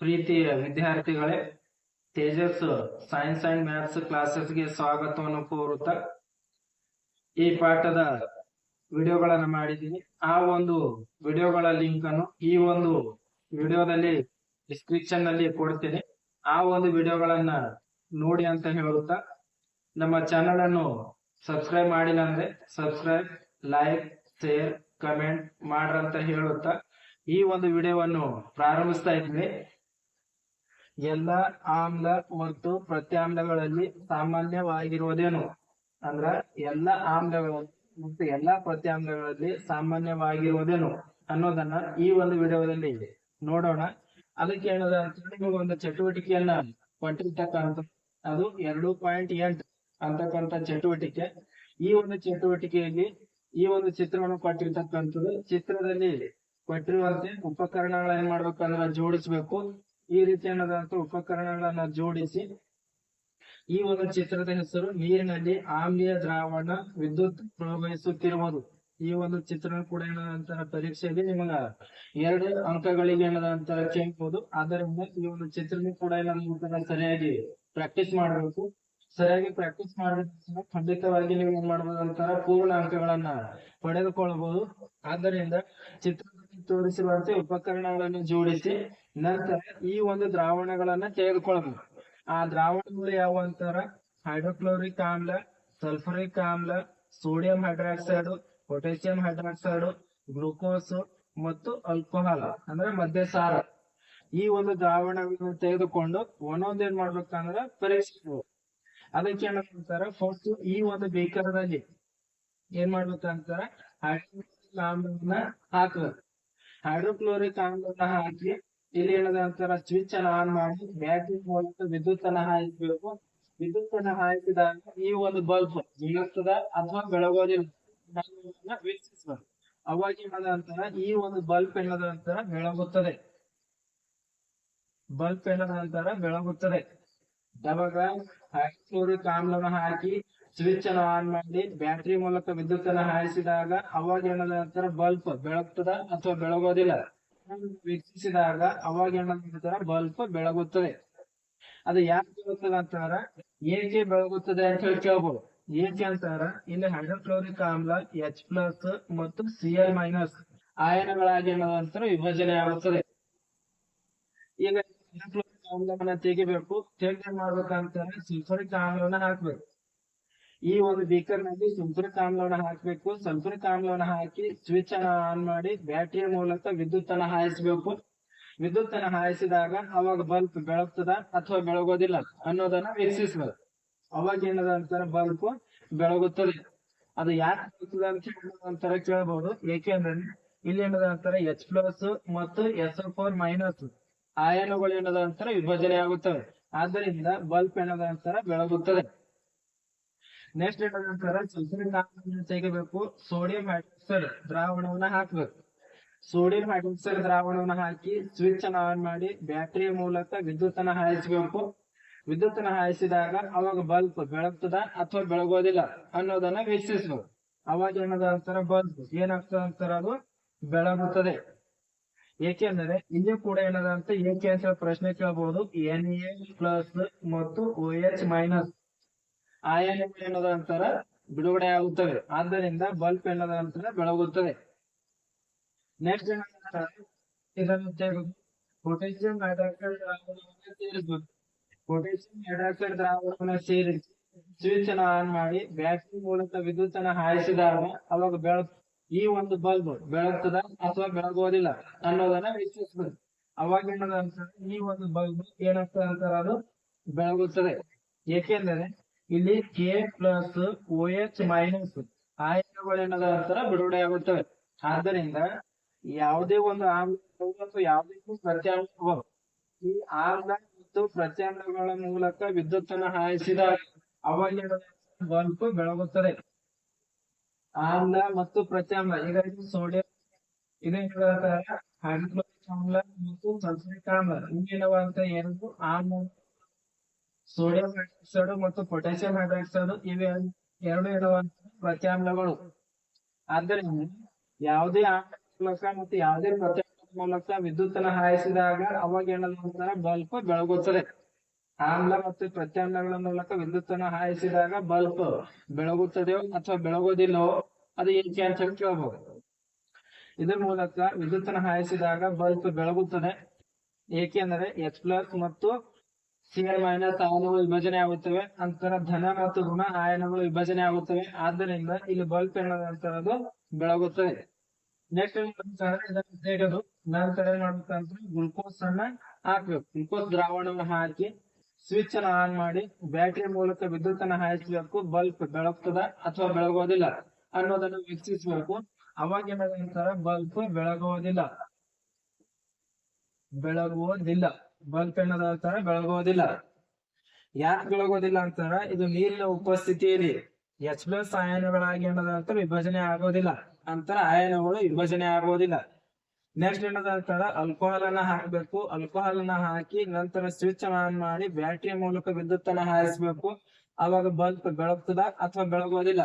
ಪ್ರೀತಿಯ ವಿದ್ಯಾರ್ಥಿಗಳೇ Tejas science and maths ಕ್ಲಾಸಸ್ಗೆ ಸ್ವಾಗತವನ್ನು ಕೋರುತ್ತಾ ಈ ಪಾಠದ ವಿಡಿಯೋಗಳನ್ನು ಮಾಡಿದ್ದೀನಿ. ಆ ಒಂದು ವಿಡಿಯೋಗಳ ಲಿಂಕ್ ಅನ್ನು ಈ ಒಂದು ವಿಡಿಯೋದಲ್ಲಿ ಡಿಸ್ಕ್ರಿಪ್ಷನ್ನಲ್ಲಿ ಕೊಡ್ತೀನಿ. ಆ ಒಂದು ವಿಡಿಯೋಗಳನ್ನ ನೋಡಿ ಅಂತ ಹೇಳುತ್ತಾ, ನಮ್ಮ ಚಾನೆಲ್ ಅನ್ನು ಸಬ್ಸ್ಕ್ರೈಬ್ ಮಾಡಿಲ್ಲ ಅಂದ್ರೆ ಸಬ್ಸ್ಕ್ರೈಬ್, ಲೈಕ್, ಶೇರ್, ಕಮೆಂಟ್ ಮಾಡ್ರಂತ ಹೇಳುತ್ತಾ ಈ ಒಂದು ವಿಡಿಯೋವನ್ನು ಪ್ರಾರಂಭಿಸ್ತಾ ಇದ್ವಿ ಎಲ್ಲ ಆಮ್ಲ ಮತ್ತು ಪ್ರತ್ಯಾಮ್ಲಗಳಲ್ಲಿ ಸಾಮಾನ್ಯವಾಗಿರುವುದೇನು? ಅಂದ್ರ ಎಲ್ಲ ಆಮ್ಲಗಳು ಮತ್ತು ಎಲ್ಲಾ ಪ್ರತ್ಯಾಮ್ಲಗಳಲ್ಲಿ ಸಾಮಾನ್ಯವಾಗಿರುವುದೇನು ಅನ್ನೋದನ್ನ ಈ ಒಂದು ವಿಡಿಯೋದಲ್ಲಿ ನೋಡೋಣ. ಅದಕ್ಕೆ ಏನದ ನಿಮಗೆ ಒಂದು ಚಟುವಟಿಕೆಯನ್ನ ಕೊಟ್ಟಿರ್ತಕ್ಕಂಥ ಅದು ಎರಡು ಪಾಯಿಂಟ್ ಎಂಟು ಅಂತಕ್ಕಂಥ ಚಟುವಟಿಕೆ. ಈ ಒಂದು ಚಟುವಟಿಕೆಯಲ್ಲಿ ಈ ಒಂದು ಚಿತ್ರವನ್ನು ಕೊಟ್ಟಿರ್ತಕ್ಕಂಥದ್ದು ಚಿತ್ರದಲ್ಲಿ ಕೊಟ್ಟಿರುವಂತೆ ಉಪಕರಣಗಳ ಏನ್ ಮಾಡ್ಬೇಕಂದ್ರೆ ಜೋಡಿಸ್ಬೇಕು. ಈ ರೀತಿಯಾದಂತಹ ಉಪಕರಣಗಳನ್ನ ಜೋಡಿಸಿ ಈ ಒಂದು ಚಿತ್ರದ ಹೆಸರು ನೀರಿನಲ್ಲಿ ಆಮ್ಲೀಯ ದ್ರಾವಣ ವಿದ್ಯುತ್ ಪ್ರವಹಿಸುತ್ತಿರುವುದು. ಈ ಒಂದು ಚಿತ್ರಣ ಕೂಡ ಏನದಂತರ ಪರೀಕ್ಷೆಯಲ್ಲಿ ನಿಮಗ ಎರಡು ಅಂಕಗಳಿಗೆ ಏನದಂತರ ಕೇಳ್ಬೋದು. ಆದ್ದರಿಂದ ಈ ಒಂದು ಚಿತ್ರಣ ಕೂಡ ಏನಂತ ಸರಿಯಾಗಿ ಪ್ರಾಕ್ಟೀಸ್ ಮಾಡಬೇಕು. ಸರಿಯಾಗಿ ಪ್ರಾಕ್ಟೀಸ್ ಮಾಡಿದ್ರೆ ಖಂಡಿತವಾಗಿ ನೀವು ಏನ್ ಮಾಡಬಹುದು ಅಂತಾರ ಪೂರ್ಣ ಅಂಕಗಳನ್ನ ಪಡೆದುಕೊಳ್ಳಬಹುದು ಆದ್ದರಿಂದ ಚಿತ್ರದಲ್ಲಿ ತೋರಿಸಿರುವಂತೆ ಉಪಕರಣಗಳನ್ನು ಜೋಡಿಸಿ ನಂತರ ಈ ಒಂದು ದ್ರಾವಣಗಳನ್ನ ತೆಗೆದುಕೊಳ್ಬೇಕು ಆ ದ್ರಾವಣಗಳು ಯಾವ ಅಂತಾರ? ಹೈಡ್ರೋಕ್ಲೋರಿಕ್ ಆಮ್ಲ ಸಲ್ಫರಿಕ್ ಆಮ್ಲ sodium hydroxide potassium hydroxide glucose ಮತ್ತು ಅಲ್ಕೋಹಾಲ್ ಅಂದ್ರೆ ಮದ್ಯಸಾರ ಈ ಒಂದು ದ್ರಾವಣಗಳನ್ನ ತೆಗೆದುಕೊಂಡು ಒಂದೊಂದ್ ಏನ್ ಮಾಡ್ಬೇಕಂದ್ರ ಪರೀಕ್ಷಿಸಬಹುದು ಅದಕ್ಕೆ ಏನಂತಾರ ಫಸ್ಟ್ ಈ ಒಂದು ಬೇಕರದಲ್ಲಿ ಏನ್ ಮಾಡ್ಬೇಕಂತಾರ? ಹೈಡ್ರೋಕ್ಲೋರಿಕ್ ಆಮ್ಲವನ್ನ ಹಾಕ್ಬೇಕು. ಹೈಡ್ರೋಕ್ಲೋರಿಕ್ ಆಮ್ಲವನ್ನ ಹಾಕಿ ಇಲ್ಲಿ ಏನದ ಅಂತಾರ ಸ್ವಿಚ್ ಅನ್ನ ಆನ್ ಮಾಡಿ ಬ್ಯಾಟ್ರಿ ಮೂಲಕ ವಿದ್ಯುತ್ ಅನ್ನ ಹಾಯಿಸ್ಬೇಕು. ವಿದ್ಯುತ್ ಅನ್ನ ಹಾಯಿಸಿದಾಗ ಈ ಒಂದು ಬಲ್ಬ್ ಬೆಳಗ್ತದ ಅಥವಾ ಬೆಳಗೋದಿಲ್ಲ ವೀಕ್ಷಿಸಬಹುದು ಅವಾಗ ಏನದ ಅಂತಾರ ಈ ಒಂದು ಬಲ್ಬ್ ಏನದ ಅಂತಾರ ಬೆಳಗುತ್ತದೆ. ಬಲ್ಬ್ ಏನದ ಅಂತಾರ ಬೆಳಗುತ್ತದೆ. ಯಾವಾಗ ಹೈಡ್ರೋಕ್ಲೋರಿಕ್ ಆಮ್ಲವನ್ನು ಹಾಕಿ ಸ್ವಿಚ್ ಅನ್ನು ಆನ್ ಮಾಡಿ ಬ್ಯಾಟರಿ ಮೂಲಕ ವಿದ್ಯುತ್ ಅನ್ನ ಹಾಯಿಸಿದಾಗ ಅವಾಗ ಏನದ ಅಂತಾರ ಬಲ್ಬ್ ಬೆಳಗ್ತದ ಅಥವಾ ಬೆಳಗೋದಿಲ್ಲ? ವೀಕ್ಷಿಸಿದಾಗ ಅವಾಗ ಏನಂತಾರ ಬಲ್ಪ್ ಬೆಳಗುತ್ತದೆ. ಅದು ಯಾಕೆ ಬೆಳಗುತ್ತದೆ ಅಂತಾರ ಏಕೆ ಬೆಳಗುತ್ತದೆ ಅಂತ ಹೇಳಿ ಕೇಳ್ಬೋದು. ಏಕೆ ಅಂತಾರ ಇಲ್ಲಿ ಹೈಡ್ರೋಕ್ಲೋರಿಕ್ ಆಮ್ಲ ಎಚ್ ಪ್ಲಸ್ ಮತ್ತು ಸಿ ಎಲ್ ಮೈನಸ್ ಆಯನಗಳಾಗಿ ಏನದಂತಾರ ವಿಭಜನೆ ಆಗುತ್ತದೆ. ಈಗ ಹೈಡ್ರೋಕ್ಲೋರಿಕ್ ಆಮ್ಲವನ್ನ ತೆಗಿಬೇಕು. ತೆಗೆದು ಮಾಡ್ಬೇಕಂತಾರೆ ಸಲ್ಫರಿಕ್ ಆಮ್ಲವನ್ನ ಹಾಕ್ಬೇಕು. ಈ ಒಂದು ಬೀಕರ್ನಲ್ಲಿ ಸಲ್ಫರಿಕ್ ಆಮ್ಲವನ್ನ ಹಾಕ್ಬೇಕು. ಸಲ್ಫರಿಕ್ ಆಮ್ಲವನ್ನ ಹಾಕಿ ಸ್ವಿಚ್ ಅನ್ನ ಆನ್ ಮಾಡಿ ಬ್ಯಾಟರಿಯ ಮೂಲಕ ವಿದ್ಯುತ್ ಅನ್ನ ಹಾಯಿಸಬೇಕು. ವಿದ್ಯುತ್ ಅನ್ನ ಹಾಯಿಸಿದಾಗ ಅವಾಗ ಬಲ್ಬ್ ಬೆಳಗ್ತದ ಅಥವಾ ಬೆಳಗೋದಿಲ್ಲ ಅನ್ನೋದನ್ನ ವೀಕ್ಷಿಸಬಹುದು ಅವಾಗ ಏನದ ಅಂತಾರ ಬಲ್ಬ್ ಬೆಳಗುತ್ತದೆ. ಅದು ಯಾಕೆ ಬೆಳಗುತ್ತದೆ ಅಂತ ಹೇಳಿ ಅಂತಾರ ಕೇಳಬಹುದು ಏಕೆಂದ್ರೆ ಇಲ್ಲಿ ಏನದ ಅಂತಾರ ಎಚ್ ಪ್ಲಸ್ ಮತ್ತು ಎಸ್ ಫೋರ್ ಮೈನಸ್ ಆಯನಗಳು ಏನದ ಅಂತಾರ ವಿಭಜನೆ ಆಗುತ್ತವೆ ಆದ್ದರಿಂದ ಬಲ್ಬ್ ಏನದ ಅಂತಾರ ಬೆಳಗುತ್ತದೆ. ನೆಕ್ಸ್ಟ್ ಸಲ್ಫರಿಕ್ ಆಮ್ಲವನ್ನು ತೆಗಿಬೇಕು ಸೋಡಿಯಂ ಹೈಡ್ರಾಕ್ಸೈಡ್ ದ್ರಾವಣವನ್ನ ಹಾಕ್ಬೇಕು. ಸೋಡಿಯಂ ಹೈಡ್ರಾಕ್ಸೈಡ್ ದ್ರಾವಣವನ್ನ ಹಾಕಿ ಸ್ವಿಚ್ ಅನ್ನ ಆನ್ ಮಾಡಿ ಬ್ಯಾಟರಿಯ ಮೂಲಕ ವಿದ್ಯುತ್ ಅನ್ನ ಹಾಯಿಸಬೇಕು. ವಿದ್ಯುತ್ ಅನ್ನ ಹಾಯಿಸಿದಾಗ ಅವಾಗ ಬಲ್ಬ್ ಬೆಳಗ್ತದ ಅಥವಾ ಬೆಳಗೋದಿಲ್ಲ ಅನ್ನೋದನ್ನ ವೀಕ್ಷಿಸಬೇಕು. ಅವಾಗ ಏನದ ಅಂತಾರ ಬಲ್ಬ್ ಏನಾಗ್ತದ ಅಂತಾರ ಅದು ಬೆಳಗುತ್ತದೆ. ಏಕೆಂದರೆ ಇಲ್ಲಿ ಕೂಡ ಏನದ ಅಂತ ಏಕೆ ಅಂತ ಪ್ರಶ್ನೆ ಕೇಳಬಹುದು ಎನ್ ಎ ಪ್ಲಸ್ ಮತ್ತು ಓ ಎಚ್ ಮೈನಸ್ ಆಯನಗಳು ಏನದ ಅಂತಾರ ಬಿಡುಗಡೆ ಆಗುತ್ತವೆ. ಆದ್ದರಿಂದ ಬಲ್ಬ್ ಏನದ ಅಂತಾರ ಬೆಳಗುತ್ತದೆ. ನೆಕ್ಸ್ಟ್ ಇದನ್ನು ತೆಗೆದು ಪೊಟ್ಯಾಸಿಯಂ ಹೈಡ್ರಾಕ್ಸೈಡ್ ದ್ರಾವಣವನ್ನು ಸೇರಿಸಬೇಕು. ಪೊಟ್ಯಾಸಿಯಂ ಹೈಡ್ರಾಕ್ಸೈಡ್ ದ್ರಾವಣವನ್ನು ಸೇರಿಸಿ ಸ್ವಿಚ್ ಅನ್ನು ಆನ್ ಮಾಡಿ ಬ್ಯಾಟರಿ ಮೂಲಕ ವಿದ್ಯುತ್ ಅನ್ನು ಹಾಯಿಸಿದಾಗ ಅವಾಗ ಬೆಳ, ಈ ಒಂದು ಬಲ್ಬ್ ಬೆಳಗ್ತದ ಅಥವಾ ಬೆಳಗೋದಿಲ್ಲ ಅನ್ನೋದನ್ನ ವೀಕ್ಷಿಸಬೇಕು. ಅವಾಗ ಏನದ ಈ ಒಂದು ಬಲ್ಬ್ ಏನಾಗ್ತದೆ ಅಂತಾರ ಅದು ಬೆಳಗುತ್ತದೆ. ಏಕೆಂದರೆ ಇಲ್ಲಿ K plus O H minus ಆಯ್ಕೆಗಳು ಏನದ ಅಂತರ ಬಿಡುಗಡೆ ಆಗುತ್ತವೆ. ಆದ್ದರಿಂದ ಯಾವುದೇ ಒಂದು ಆಮ್ಲ ಅಥವಾ ಯಾವುದೇ ಪ್ರತ್ಯಾಮ್ಲಗಳು ಈ ಆಮ್ಲ ಮತ್ತು ಪ್ರತ್ಯಾಮ್ಲಗಳ ಮೂಲಕ ವಿದ್ಯುತ್ ಅನ್ನು ಹಾಯಿಸಿದ ಅವಾಗ ಬಲ್ಪ್ ಬೆಳಗುತ್ತದೆ. ಆಮ್ಲ ಮತ್ತು ಪ್ರತ್ಯಾಮ್ಲ ಈಗ ಇದು ಸೋಡಿಯಂ ಇದೇ ಹೈಡ್ರೋಕ್ಲೋರಿಕ್ ಆಮ್ಲ ಮತ್ತು ಸಲ್ಫರಿಕ್ ಆಮ್ಲ. ಇನ್ನೇನವ ಅಂತ ಆಮ್ಲ ಸೋಡಿಯಂ ಹೈಡ್ರಾಕ್ಸೈಡ್ ಮತ್ತು ಪೊಟ್ಯಾಸಿಯಂ ಹೈಡ್ರಾಕ್ಸೈಡ್ ಇವೆ ಎರಡು ಇರುವಂತಹ ಪ್ರತ್ಯಾಮ್ಲಗಳು ಆದ್ದರಿಂದ ಯಾವುದೇ ಮೂಲಕ ಮತ್ತು ಯಾವುದೇ ಪ್ರತ್ಯಾಮ್ಲ ಮೂಲಕ ವಿದ್ಯುತ್ತನ್ನ ಹಾಯಿಸಿದಾಗ ಅವಾಗ ಏನಂತಾರೆ ಬಲ್ಬ್ ಬೆಳಗುತ್ತದೆ. ಆಮ್ಲ ಮತ್ತು ಪ್ರತ್ಯಾಮ್ಲಗಳ ಮೂಲಕ ವಿದ್ಯುತ್ ಅನ್ನು ಹಾಯಿಸಿದಾಗ ಬಲ್ಬ್ ಬೆಳಗುತ್ತದೆಯೋ ಅಥವಾ ಬೆಳಗೋದಿಲ್ಲೋ ಅದು ಏಕೆ ಅಂತ ಹೇಳಿ ಕೇಳಬಹುದು. ಇದರ ಮೂಲಕ ವಿದ್ಯುತ್ತನ್ನ ಹಾಯಿಸಿದಾಗ ಬಲ್ಬ್ ಬೆಳಗುತ್ತದೆ. ಏಕೆಂದರೆ ಎಚ್ ಪ್ಲಸ್ ಮತ್ತು ಸಿ ಮೈನಸ್ ಆಯನಗಳು ವಿಭಜನೆ ಆಗುತ್ತವೆ. ಅಂತರ ಧನ ಮತ್ತು ಋಣ ಆಯನಗಳು ವಿಭಜನೆ ಆಗುತ್ತವೆ. ಆದ್ದರಿಂದ ಇಲ್ಲಿ ಬಲ್ಬ್ ಎನ್ನುವಂತರದು ಬೆಳಗುತ್ತದೆ ನೆಕ್ಸ್ಟ್ ಇಡೋದು ನಂತರ ಏನ್ ಮಾಡ್ಬೇಕಂದ್ರೆ ಗ್ಲುಕೋಸ್ ಅನ್ನ ಹಾಕ್ಬೇಕು. ಗ್ಲುಕೋಸ್ ದ್ರಾವಣವನ್ನು ಹಾಕಿ ಸ್ವಿಚ್ ಅನ್ನ ಆನ್ ಮಾಡಿ ಬ್ಯಾಟರಿ ಮೂಲಕ ವಿದ್ಯುತ್ ಅನ್ನ ಹಾಯಿಸಬೇಕು. ಬಲ್ಪ್ ಬೆಳಗ್ತದ ಅಥವಾ ಬೆಳಗೋದಿಲ್ಲ ಅನ್ನೋದನ್ನು ವೀಕ್ಷಿಸಬೇಕು. ಅವಾಗ ಏನಾದಂತರ ಬಲ್ಬ್ ಬೆಳಗೋದಿಲ್ಲ. ಬೆಳಗುವುದಿಲ್ಲ ಬಲ್ಬ್ ಏನದಂತಾರ ಬೆಳಗುವುದಿಲ್ಲ ಯಾಕೆ ಬೆಳಗೋದಿಲ್ಲ ಅಂತಾರ ಇದು ನೀರಿನ ಉಪಸ್ಥಿತಿಯಲ್ಲಿ ಎಚ್ ಪ್ಲಸ್ ಆಯನಗಳಾಗಿ ಏನದಂತ ವಿಭಜನೆ ಆಗೋದಿಲ್ಲ. ಅಂತರ ಆಯನಗಳು ವಿಭಜನೆ ಆಗೋದಿಲ್ಲ. ನೆಕ್ಸ್ಟ್ ಏನದಂತಾರ ಅಲ್ಕೋಹಾಲ್ ಅನ್ನ ಹಾಕ್ಬೇಕು. ಅಲ್ಕೋಹಾಲ್ ಅನ್ನ ಹಾಕಿ ನಂತರ ಸ್ವಿಚ್ ಆನ್ ಮಾಡಿ ಬ್ಯಾಟರಿ ಮೂಲಕ ವಿದ್ಯುತ್ ಅನ್ನ ಹಾಯಿಸ್ಬೇಕು. ಅವಾಗ ಬಲ್ಬ್ ಬೆಳಗ್ತದ ಅಥವಾ ಬೆಳಗೋದಿಲ್ಲ?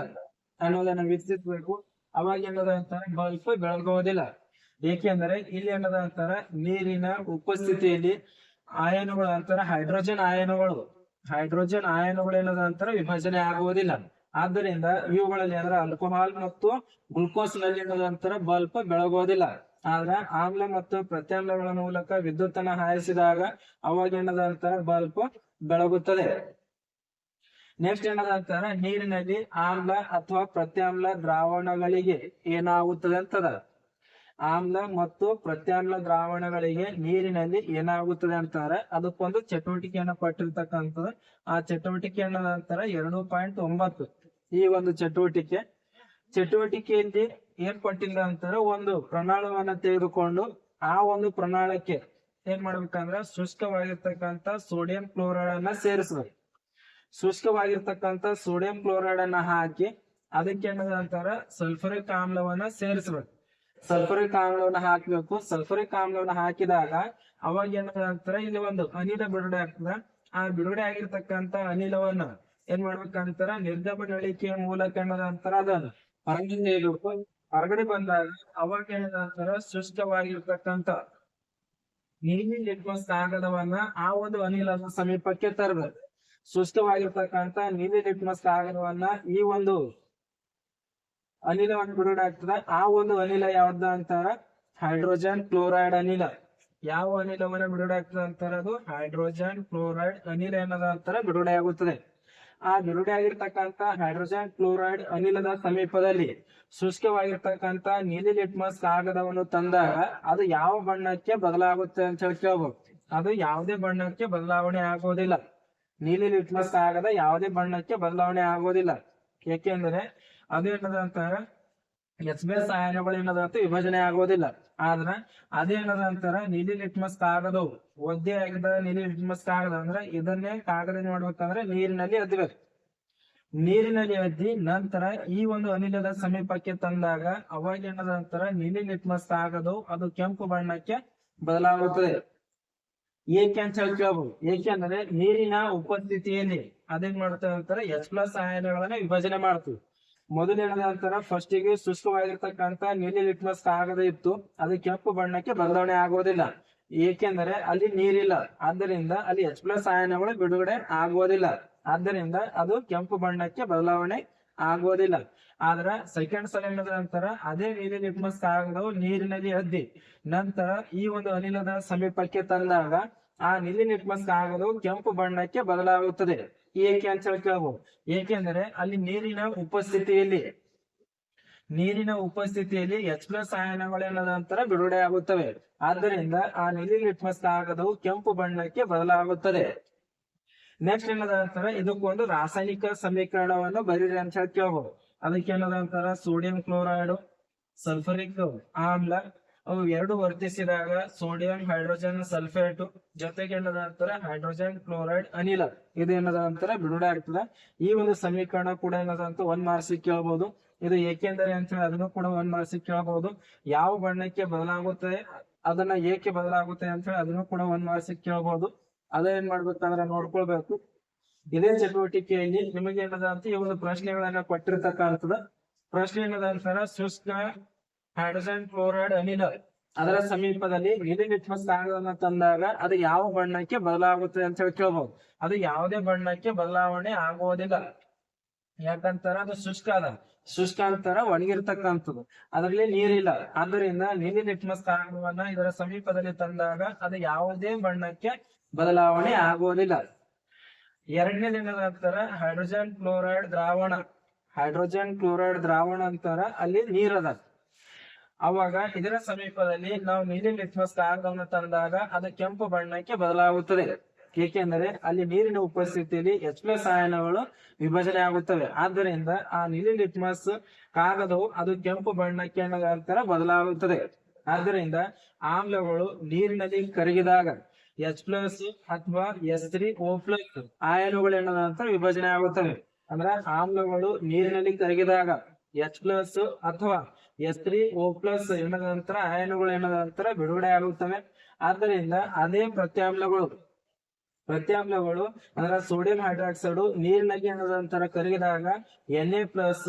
ಅನ್ನೋದನ್ನ ವೀಕ್ಷಿಸಬೇಕು ಅವಾಗ ಏನದ ಅಂತಾರ ಬಲ್ಬ್ ಬೆಳಗೋದಿಲ್ಲ. ಏಕೆಂದರೆ ಇಲ್ಲಿ ಏನದಂತಾರ ನೀರಿನ ಉಪಸ್ಥಿತಿಯಲ್ಲಿ ಆಯನಗಳು ಅಂತಾರೆ ಹೈಡ್ರೋಜನ್ ಆಯನಗಳು. ಹೈಡ್ರೋಜನ್ ಆಯನಗಳು ಏನದ ಅಂತಾರೆ ವಿಭಜನೆ ಆಗುವುದಿಲ್ಲ. ಆದ್ದರಿಂದ ಇವುಗಳಲ್ಲಿ ಅಂದ್ರೆ ಆಲ್ಕೋಹಾಲ್ ಮತ್ತು ಗ್ಲುಕೋಸ್ನಲ್ಲಿ ಏನದಂತರ ಬಲ್ಪ್ ಬೆಳಗೋದಿಲ್ಲ ಆದ್ರೆ ಆಮ್ಲ ಮತ್ತು ಪ್ರತ್ಯಾಮ್ಲಗಳ ಮೂಲಕ ವಿದ್ಯುತ್ ಅನ್ನ ಹಾಯಿಸಿದಾಗ ಅವಾಗ ಏನದಂತರ ಬಲ್ಪ್ ಬೆಳಗುತ್ತದೆ. ನೆಕ್ಸ್ಟ್ ಏನದಂತಾರ ನೀರಿನಲ್ಲಿ ಆಮ್ಲ ಅಥವಾ ಪ್ರತ್ಯಾಮ್ಲ ದ್ರಾವಣಗಳಿಗೆ ಏನಾಗುತ್ತದೆ ಅಂತದ. ಆಮ್ಲ ಮತ್ತು ಪ್ರತ್ಯಾಮ್ಲ ದ್ರಾವಣಗಳಿಗೆ ನೀರಿನಲ್ಲಿ ಏನಾಗುತ್ತದೆ ಅಂತಾರೆ? ಅದಕ್ಕೊಂದು ಚಟುವಟಿಕೆಯನ್ನ ಕೊಟ್ಟಿರ್ತಕ್ಕಂಥದ್ದು. ಆ ಚಟುವಟಿಕೆ ಅನ್ನೋದಂತಾರ ಎರಡು ಪಾಯಿಂಟ್ ಒಂಬತ್ತು ಈ ಒಂದು ಚಟುವಟಿಕೆ. ಚಟುವಟಿಕೆಯಲ್ಲಿ ಏನ್ ಕೊಟ್ಟಿಲ್ಲ ಅಂತಾರ? ಒಂದು ಪ್ರಣಾಳವನ್ನ ತೆಗೆದುಕೊಂಡು ಆ ಒಂದು ಪ್ರಣಾಳಕ್ಕೆ ಏನ್ ಮಾಡ್ಬೇಕಂದ್ರೆ ಶುಷ್ಕವಾಗಿರ್ತಕ್ಕಂಥ ಸೋಡಿಯಂ ಕ್ಲೋರೈಡ್ ಅನ್ನ ಸೇರಿಸಬೇಕು. ಶುಷ್ಕವಾಗಿರ್ತಕ್ಕಂಥ ಸೋಡಿಯಂ ಕ್ಲೋರೈಡ್ ಅನ್ನ ಹಾಕಿ ಅದಕ್ಕೆ ಏನದಂತಾರ ಸಲ್ಫರಿಕ್ ಆಮ್ಲವನ್ನ ಸೇರಿಸ್ಬೇಕು. ಸಲ್ಫರಿಕ್ ಆಮ್ಲವನ್ನ ಹಾಕ್ಬೇಕು. ಸಲ್ಫರಿಕ್ ಆಮ್ಲವನ್ನ ಹಾಕಿದಾಗ ಅವಾಗ ಏನಾಗ್ತಾರೆ ಇಲ್ಲಿ ಒಂದು ಅನಿಲ ಬಿಡುಗಡೆ ಆಗ್ತದ. ಆ ಬಿಡುಗಡೆ ಆಗಿರ್ತಕ್ಕಂತ ಅನಿಲವನ್ನ ಏನ್ ಮಾಡ್ಬೇಕಂತಾರ? ನಿರ್ಗಮ ನಳಿಕೆಯ ಮೂಲಕ ಏನದಂತಾರ ಅದನ್ನ ಹೊರಗಡೆ ಇರ್ಬೇಕು ಹೊರಗಡೆ ಬಂದಾಗ ಅವಾಗ ಏನಂತಾರ ಶುಷ್ಕವಾಗಿರ್ತಕ್ಕಂತ ನೀಲಿ ಲಿಟ್ಮಸ್ ಕಾಗದವನ್ನ ಆ ಒಂದು ಅನಿಲದ ಸಮೀಪಕ್ಕೆ ತರಬೇಕು. ಶುಷ್ಕವಾಗಿರ್ತಕ್ಕಂತ ನೀಲಿ ಲಿಟ್ಮಸ್ ಕಾಗದವನ್ನ ಈ ಒಂದು ಅನಿಲವನ್ನು ಬಿಡುಗಡೆ ಆಗ್ತದೆ. ಆ ಒಂದು ಅನಿಲ ಯಾವ್ದ ಅಂತಾರ? ಹೈಡ್ರೋಜನ್ ಕ್ಲೋರೈಡ್ ಅನಿಲ. ಯಾವ ಅನಿಲವನ್ನ ಬಿಡುಗಡೆ ಆಗ್ತದೆ ಅಂತಾರ ಅದು? ಹೈಡ್ರೋಜನ್ ಕ್ಲೋರೈಡ್ ಅನಿಲ ಏನದ ಅಂತಾರ ಬಿಡುಗಡೆ ಆಗುತ್ತದೆ. ಆ ಬಿಡುಗಡೆ ಆಗಿರ್ತಕ್ಕಂತ ಹೈಡ್ರೋಜನ್ ಕ್ಲೋರೈಡ್ ಅನಿಲದ ಸಮೀಪದಲ್ಲಿ ಶುಷ್ಕವಾಗಿರ್ತಕ್ಕಂತ ನೀಲಿ ಲಿಟ್ಮಸ್ ಕಾಗದವನ್ನು ತಂದಾಗ ಅದು ಯಾವ ಬಣ್ಣಕ್ಕೆ ಬದಲಾಗುತ್ತೆ ಅಂತ ಹೇಳಿ ಕೇಳ್ಬೋದು. ಅದು ಯಾವುದೇ ಬಣ್ಣಕ್ಕೆ ಬದಲಾವಣೆ ಆಗೋದಿಲ್ಲ. ನೀಲಿ ಲಿಟ್ಮಸ್ ಕಾಗದ ಯಾವುದೇ ಬಣ್ಣಕ್ಕೆ ಬದಲಾವಣೆ ಆಗೋದಿಲ್ಲ. ಏಕೆಂದ್ರೆ ಅದು ಎಚ್ ಬಿ ಎಸ್ ಆಯನಗಳು ಏನದಂತ ವಿಭಜನೆ ಆಗೋದಿಲ್ಲ. ಆದ್ರ ಅದೇನದಂತಾರ ನೀಲಿ ಲಿಟ್ಮಸ್ ಕಾಗದವು ಒದ್ದೆ ಆಗಿದ್ದ ನೀಲಿ ಲಿಟ್ಮಸ್ ಕಾಗದ ಅಂದ್ರೆ ಇದನ್ನೇ ಕಾಗದ ಮಾಡ್ಬೇಕಂದ್ರೆ ನೀರಿನಲ್ಲಿ ಅದ್ಬೇಕು ನೀರಿನಲ್ಲಿ ಅದ್ದಿ ನಂತರ ಈ ಒಂದು ಅನಿಲದ ಸಮೀಪಕ್ಕೆ ತಂದಾಗ ಅವಾಗ ಏನದಂತರ ನೀಲಿ ಲಿಟ್ಮಸ್ ಕಾಗದವು ಅದು ಕೆಂಪು ಬಣ್ಣಕ್ಕೆ ಬದಲಾಗುತ್ತದೆ. ಏಕೆ ಅಂತ ಹೇಳಿ ಏಕೆ ಏಕೆಂದ್ರೆ ನೀರಿನ ಉಪಸ್ಥಿತಿಯಲ್ಲಿ ಅದೇನ್ ಮಾಡ್ತೇವೆ ಅಂತಾರೆ? ಎಚ್ ಪ್ಲಸ್ ಆಯನಗಳನ್ನ ವಿಭಜನೆ ಮಾಡ್ತೀವಿ. ಮೊದಲು ನಂತರ ಫಸ್ಟ್ಗೆ ಶುಷ್ಕವಾಗಿರ್ತಕ್ಕಂತ ನೀಲಿ ಲಿಟ್ಮಸ್ ಕಾಗದ ಇತ್ತು. ಅದು ಕೆಂಪು ಬಣ್ಣಕ್ಕೆ ಬದಲಾವಣೆ ಆಗೋದಿಲ್ಲ. ಏಕೆಂದರೆ ಅಲ್ಲಿ ನೀರಿಲ್ಲ. ಆದ್ದರಿಂದ ಅಲ್ಲಿ ಎಚ್ ಪ್ಲಸ್ ಆಯನಗಳು ಬಿಡುಗಡೆ ಆಗೋದಿಲ್ಲ ಆದ್ದರಿಂದ ಅದು ಕೆಂಪು ಬಣ್ಣಕ್ಕೆ ಬದಲಾವಣೆ ಆಗೋದಿಲ್ಲ ಆದ್ರ ಸೆಕೆಂಡ್ ಸಲ ನಂತರ ಅದೇ ನೀಲಿ ಲಿಟ್ಮಸ್ ಕಾಗದವು ನೀರಿನಲ್ಲಿ ಅದ್ದಿ ನಂತರ ಈ ಒಂದು ಅನಿಲದ ಸಮೀಪಕ್ಕೆ ತಂದಾಗ ಆ ನೀಲಿ ಲಿಟ್ಮಸ್ ಕಾಗದವು ಕೆಂಪು ಬಣ್ಣಕ್ಕೆ ಬದಲಾಗುತ್ತದೆ. ಏಕೆ ಅಂತ ಹೇಳಿ ಕೇಳ್ಬೋದು ಏಕೆಂದರೆ ಅಲ್ಲಿ ನೀರಿನ ಉಪಸ್ಥಿತಿಯಲ್ಲಿ ನೀರಿನ ಉಪಸ್ಥಿತಿಯಲ್ಲಿ ಎಚ್ ಪ್ಲಸ್ ಆಯನಗಳೇನದಂತರ ಬಿಡುಗಡೆ ಆಗುತ್ತವೆ. ಆದ್ದರಿಂದ ಆ ನೀಲಿ ಲಿಟ್ಮಸ್ ಕಾಗದವು ಕೆಂಪು ಬಣ್ಣಕ್ಕೆ ಬದಲಾಗುತ್ತದೆ. ನೆಕ್ಸ್ಟ್ ಏನದ ನಂತರ ಇದಕ್ಕೊಂದು ರಾಸಾಯನಿಕ ಸಮೀಕರಣವನ್ನು ಬರೀರಿ ಅಂತ ಹೇಳಿ ಅದಕ್ಕೆ ಏನದ ನಂತರ ಸೋಡಿಯಂ ಕ್ಲೋರೈಡ್ ಸಲ್ಫರಿಕ್ ಆಮ್ಲ ಅವು ಎರಡು ವರ್ತಿಸಿದಾಗ ಸೋಡಿಯಂ ಹೈಡ್ರೋಜನ್ ಸಲ್ಫೇಟ್ ಜೊತೆಗೆ ಅಂತಾರೆ? ಹೈಡ್ರೋಜನ್ ಕ್ಲೋರೈಡ್ ಅನಿಲ. ಇದು ಅಂತಾರೆ? ಬಿಡುಗಡೆ ಆಗ್ತದೆ. ಈ ಒಂದು ಸಮೀಕರಣ ಕೂಡ ಏನದ ಅಂತ ಒಂದ್ ಮಾರ್ಕ್ಸ್ ಕೇಳಬಹುದು ಇದು ಏಕೆಂದರೆ ಅಂತ ಹೇಳಿ ಅದನ್ನು ಕೂಡ ಒಂದ್ ಮಾರ್ಕ್ಸ್ ಕೇಳಬಹುದು ಯಾವ ಬಣ್ಣಕ್ಕೆ ಬದಲಾಗುತ್ತೆ? ಅದನ್ನ ಏಕೆ ಬದಲಾಗುತ್ತೆ ಅಂತ ಹೇಳಿ ಅದನ್ನು ಕೂಡ ಒಂದ್ ಮಾರ್ಕ್ಸ್ ಕೇಳಬಹುದು ಅದೇನ್ ಮಾಡ್ಬೇಕಂದ್ರೆ ನೋಡ್ಕೊಳ್ಬೇಕು. ಇದೇ ಚಟುವಟಿಕೆಯಲ್ಲಿ ನಿಮಗೆ ಏನದ ಅಂತ ಈ ಒಂದು ಪ್ರಶ್ನೆಗಳನ್ನ ಕೊಟ್ಟಿರ್ತಕ್ಕಂಥದ್ದು. ಪ್ರಶ್ನೆ ಏನದ ಅಂತಾರ ಶುಷ್ಕ ಹೈಡ್ರೋಜನ್ ಕ್ಲೋರೈಡ್ ಅನಿಲ. ಅದರ ಸಮೀಪದಲ್ಲಿ ನೀಲಿ ಲಿಟ್ಮಸ್ ಕಾಗದವನ್ನು ತಂದಾಗ ಅದು ಯಾವ ಬಣ್ಣಕ್ಕೆ ಬದಲಾಗುತ್ತದೆ ಅಂತ ಹೇಳಿ ಕೇಳ್ಬಹುದು ಅದು ಯಾವುದೇ ಬಣ್ಣಕ್ಕೆ ಬದಲಾವಣೆ ಆಗುವುದಿಲ್ಲ. ಯಾಕಂತಾರ ಅದು ಶುಷ್ಕ ಅದ. ಶುಷ್ಕ ಅಂತಾರ ಒಣಗಿರ್ತಕ್ಕಂಥದ್ದು. ಅದರಲ್ಲಿ ನೀರಿಲ್ಲ. ಆದ್ದರಿಂದ ನೀಲಿ ಲಿಟ್ಮಸ್ ಸ್ಥಾನವನ್ನ ಇದರ ಸಮೀಪದಲ್ಲಿ ತಂದಾಗ ಅದು ಯಾವುದೇ ಬಣ್ಣಕ್ಕೆ ಬದಲಾವಣೆ ಆಗುವುದಿಲ್ಲ. ಎರಡನೇ ದಿನದ ನಂತರ ಹೈಡ್ರೋಜನ್ ಕ್ಲೋರೈಡ್ ದ್ರಾವಣ. ಹೈಡ್ರೋಜನ್ ಕ್ಲೋರೈಡ್ ದ್ರಾವಣ ಅಂತಾರ ಅಲ್ಲಿ ನೀರದ. ಅವಾಗ ಇದರ ಸಮೀಪದಲ್ಲಿ ನಾವು ನೀಲಿ ಲಿಟ್ಮಸ್ ಕಾಗದವನ್ನು ತಂದಾಗ ಅದು ಕೆಂಪು ಬಣ್ಣಕ್ಕೆ ಬದಲಾಗುತ್ತದೆ. ಏಕೆಂದರೆ ಅಲ್ಲಿ ನೀರಿನ ಉಪಸ್ಥಿತಿಯಲ್ಲಿ ಎಚ್ ಪ್ಲಸ್ ಆಯನಗಳು ವಿಭಜನೆ ಆಗುತ್ತವೆ. ಆದ್ದರಿಂದ ಆ ನೀಲಿ ಲಿಟ್ಮಸ್ ಕಾಗದವು ಅದು ಕೆಂಪು ಬಣ್ಣಕ್ಕೆ ನಂತರ ಬದಲಾಗುತ್ತದೆ. ಆದ್ದರಿಂದ ಆಮ್ಲಗಳು ನೀರಿನಲ್ಲಿ ಕರಗಿದಾಗ ಎಚ್ ಪ್ಲಸ್ ಅಥವಾ ಎಸ್ ತ್ರೀ ಓ ಪ್ಲಸ್ ಆಯನಗಳು ನಂತರ ವಿಭಜನೆ ಆಗುತ್ತವೆ. ಅಂದ್ರೆ ಆಮ್ಲಗಳು ನೀರಿನಲ್ಲಿ ಕರಗಿದಾಗ ಎಚ್ ಪ್ಲಸ್ ಅಥವಾ ಎಸ್ ತ್ರೀ, ಓ ಪ್ಲಸ್ ಎಣ್ಣದ ನಂತರ ಅಯನುಗಳು ಎಣ್ಣದ ಬಿಡುಗಡೆ ಆಗುತ್ತವೆ. ಆದ್ದರಿಂದ ಅದೇ ಪ್ರತ್ಯಾಮ್ಲಗಳು ಪ್ರತ್ಯಾಮ್ಲಗಳು ಅಂದ್ರೆ ಸೋಡಿಯಂ ಹೈಡ್ರಾಕ್ಸೈಡ್ ನೀರಿನಲ್ಲಿ ಎಣ್ಣದ ನಂತರ ಕರಗಿದಾಗ N A plus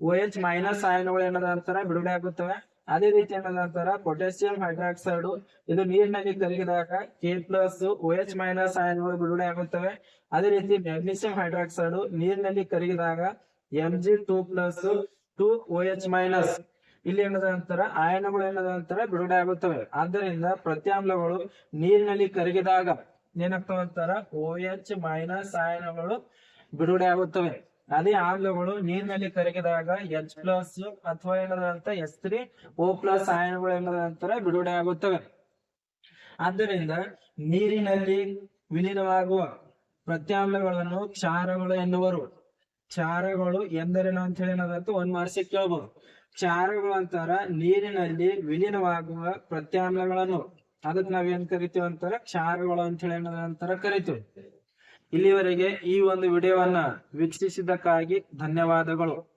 O H minus ಅಯನುಗಳು ಎಣ್ಣದ ನಂತರ ಬಿಡುಗಡೆ ಆಗುತ್ತವೆ. ಅದೇ ರೀತಿ ಎಣ್ಣದ ನಂತರ ಪೊಟ್ಯಾಸಿಯಂ ಹೈಡ್ರಾಕ್ಸೈಡ್ ಇದು ನೀರಿನಲ್ಲಿ ಕರಗಿದಾಗ K plus O H minus ಆಯನಗಳು ಬಿಡುಗಡೆ ಆಗುತ್ತವೆ. ಅದೇ ರೀತಿ ಮ್ಯಾಗ್ನೀಸಿಯಂ ಹೈಡ್ರಾಕ್ಸೈಡ್ ನೀರಿನಲ್ಲಿ ಕರಗಿದಾಗ M G two plus two O H minus. ಇಲ್ಲಿ ಏನದ ನಂತರ, ಆಯನಗಳು ಏನದ ನಂತರ ಬಿಡುಗಡೆ ಆಗುತ್ತವೆ. ಆದ್ದರಿಂದ ಪ್ರತ್ಯಾಮ್ಲಗಳು ನೀರಿನಲ್ಲಿ ಕರಗಿದಾಗ ಏನಾಗ್ತವೆ ಅಂತಾರ? ಓ ಎಚ್ ಮೈನಸ್ ಆಯನಗಳು ಬಿಡುಗಡೆ ಆಗುತ್ತವೆ. ಅದೇ ಆಮ್ಲಗಳು ನೀರಿನಲ್ಲಿ ಕರಗಿದಾಗ ಎಚ್ ಪ್ಲಸ್ ಅಥವಾ ಏನದ ನಂತರ ಎಸ್ ತ್ರೀ, ಓ ಪ್ಲಸ್ ಆಯನಗಳು ಏನದ ನಂತರ ಬಿಡುಗಡೆ ಆಗುತ್ತವೆ. ಆದ್ದರಿಂದ ನೀರಿನಲ್ಲಿ ವಿಲೀನವಾಗುವ ಪ್ರತ್ಯಾಮ್ಲಗಳನ್ನು ಕ್ಷಾರಗಳು ಎನ್ನುವರು. ಕ್ಷಾರಗಳು ಎಂದರೇನು ಅಂತ ಹೇಳಿ ಏನದಂತ ಒಂದ್ ಮಾರ್ಸಿ ಕೇಳ್ಬೋದು. ಕ್ಷಾರಗಳು ಅಂತಾರ ನೀರಿನಲ್ಲಿ ವಿಲೀನವಾಗುವ ಪ್ರತ್ಯಾಮ್ಲಗಳನ್ನು ಅದಕ್ಕೆ ನಾವೇನ್ ಕರಿತೀವಿ ಅಂತಾರ? ಕ್ಷಾರಗಳು ಅಂತ ಹೇಳಿ ಏನದಂತಾರ ಕರಿತೀವಿ. ಇಲ್ಲಿವರೆಗೆ ಈ ಒಂದು ವಿಡಿಯೋವನ್ನ ವೀಕ್ಷಿಸಿದ್ದಕ್ಕಾಗಿ ಧನ್ಯವಾದಗಳು.